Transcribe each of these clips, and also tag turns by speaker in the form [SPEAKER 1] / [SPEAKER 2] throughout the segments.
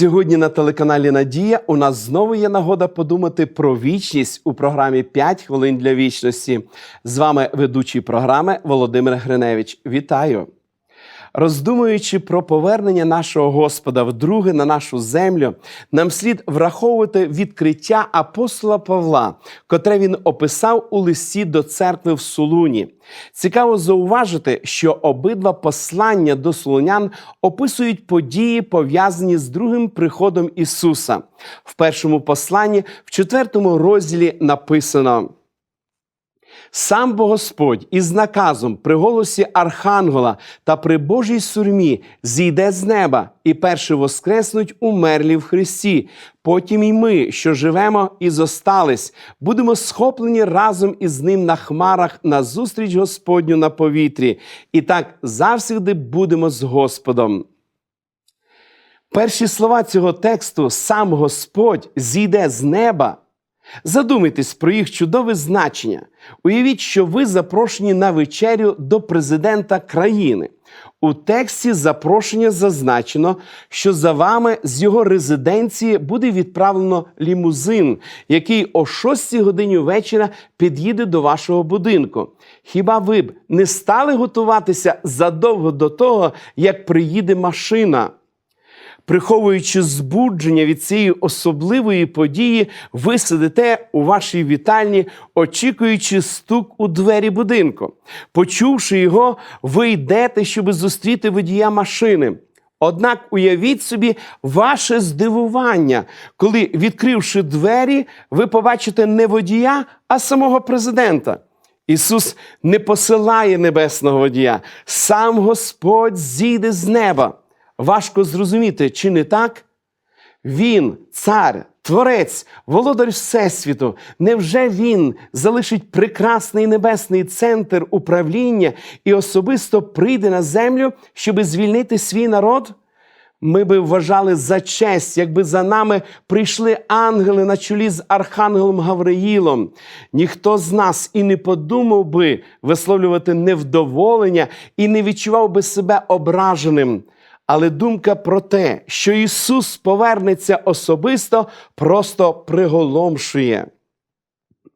[SPEAKER 1] Сьогодні на телеканалі Надія у нас знову є нагода подумати про вічність у програмі «5 хвилин для вічності. З вами ведучий програми Володимир Гриневич. Вітаю! Роздумуючи про повернення нашого Господа вдруге на нашу землю, нам слід враховувати відкриття апостола Павла, котре він описав у листі до церкви в Сулуні. Цікаво зауважити, що обидва послання до солонян описують події, пов'язані з другим приходом Ісуса. В першому посланні, в четвертому розділі написано. Сам бо Господь із наказом при голосі Архангела та при Божій сурмі зійде з неба і перші воскреснуть умерлі в Христі. Потім і ми, що живемо і зостались, будемо схоплені разом із ним на хмарах на зустріч Господню на повітрі. І так завсігди будемо з Господом. Перші слова цього тексту сам Господь зійде з неба. Задумайтесь про їх чудове значення. Уявіть, що ви запрошені на вечерю до президента країни. У тексті запрошення зазначено, що за вами з його резиденції буде відправлено лімузин, який о 6 годині вечора під'їде до вашого будинку. Хіба ви б не стали готуватися задовго до того, як приїде машина? Приховуючи збудження від цієї особливої події, ви сидите у вашій вітальні, очікуючи стук у двері будинку. Почувши його, ви йдете, щоб зустріти водія машини. Однак уявіть собі ваше здивування, коли, відкривши двері, ви побачите не водія, а самого президента. Ісус не посилає небесного водія, сам Господь зійде з неба. Важко зрозуміти, чи не так? Він, цар, творець, володар Всесвіту. Невже він залишить прекрасний небесний центр управління і особисто прийде на землю, щоби звільнити свій народ? Ми би вважали за честь, якби за нами прийшли ангели на чолі з Архангелом Гавриїлом. Ніхто з нас і не подумав би висловлювати невдоволення і не відчував би себе ображеним. Але думка про те, що Ісус повернеться особисто, просто приголомшує.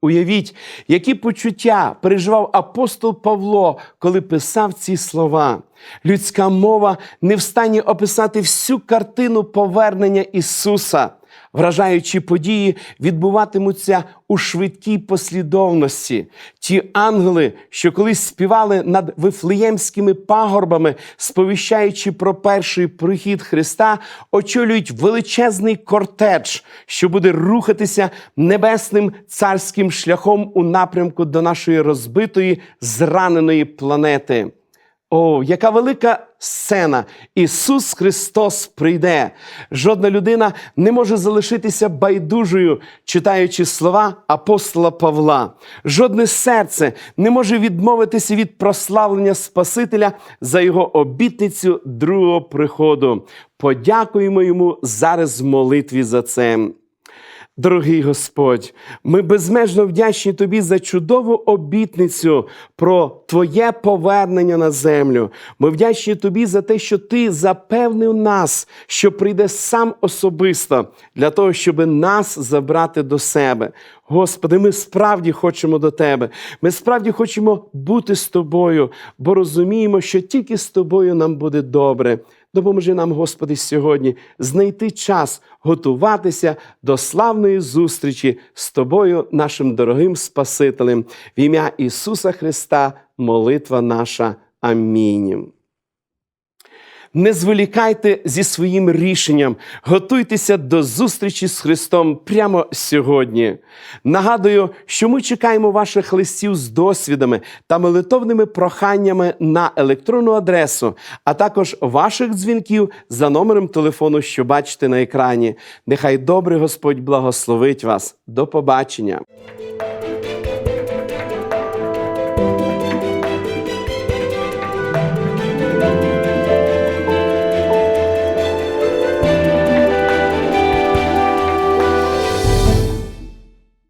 [SPEAKER 1] Уявіть, які почуття переживав апостол Павло, коли писав ці слова. Людська мова не встані описати всю картину повернення Ісуса. Вражаючі події відбуватимуться у швидкій послідовності. Ті ангели, що колись співали над вифлеємськими пагорбами, сповіщаючи про перший прихід Христа, очолюють величезний кортедж, що буде рухатися небесним царським шляхом у напрямку до нашої розбитої, зраненої планети. О, яка велика сцена! Ісус Христос прийде. Жодна людина не може залишитися байдужою, читаючи слова апостола Павла. Жодне серце не може відмовитися від прославлення Спасителя за його обітницю другого приходу. Подякуємо йому зараз в молитві за це. Дорогий Господь, ми безмежно вдячні Тобі за чудову обітницю про Твоє повернення на землю. Ми вдячні Тобі за те, що Ти запевнив нас, що прийде сам особисто для того, щоб нас забрати до себе. Господи, ми справді хочемо до Тебе. Ми справді хочемо бути з Тобою, бо розуміємо, що тільки з Тобою нам буде добре. Допоможи нам, Господи, сьогодні знайти час готуватися до славної зустрічі з Тобою, нашим дорогим Спасителем. В ім'я Ісуса Христа, молитва наша. Амінь. Не зволікайте зі своїм рішенням, готуйтеся до зустрічі з Христом прямо сьогодні. Нагадую, що ми чекаємо ваших листів з досвідами та молитовними проханнями на електронну адресу, а також ваших дзвінків за номером телефону, що бачите на екрані. Нехай добрий Господь благословить вас. До побачення!